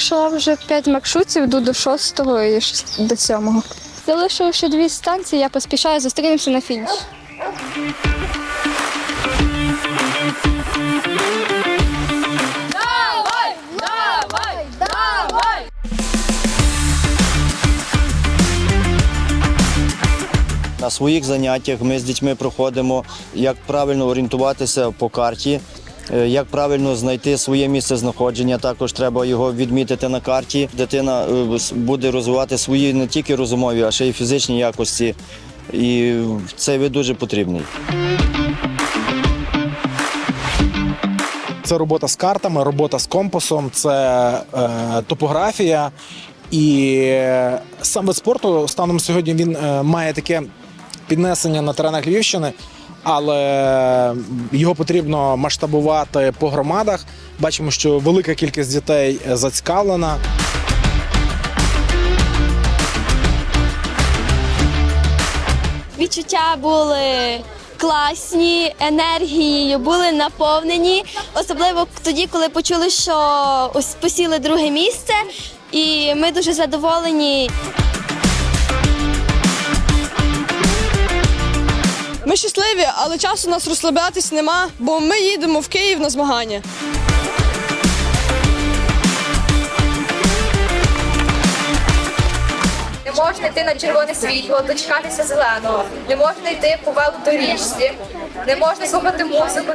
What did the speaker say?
Пройшла вже 5 маршрутів, йду до 6 і до 7. Залишилося ще дві станції, я поспішаю, зустрінемося на фініш. На своїх заняттях ми з дітьми проходимо, як правильно орієнтуватися по карті, як правильно знайти своє місце знаходження. Також треба його відмітити на карті. Дитина е, буде розвивати свої не тільки розумові, а ще й фізичні якості. І цей вид дуже потрібний. Це робота з картами, робота з компасом, це е, топографія. І е, сам вид спорту станом сьогодні він е, має таке піднесення на теренах Львівщини, але його потрібно масштабувати по громадах. Бачимо, що велика кількість дітей зацікавлена. Відчуття були класні, енергією були наповнені. Особливо тоді, коли почули, що посіли друге місце, і ми дуже задоволені. Щасливі, але часу нас розслаблятись нема, бо ми їдемо в Київ на змагання. Не можна йти на червоне світло, дочекатися зеленого, не можна йти по велодоріжці, не можна слухати музику.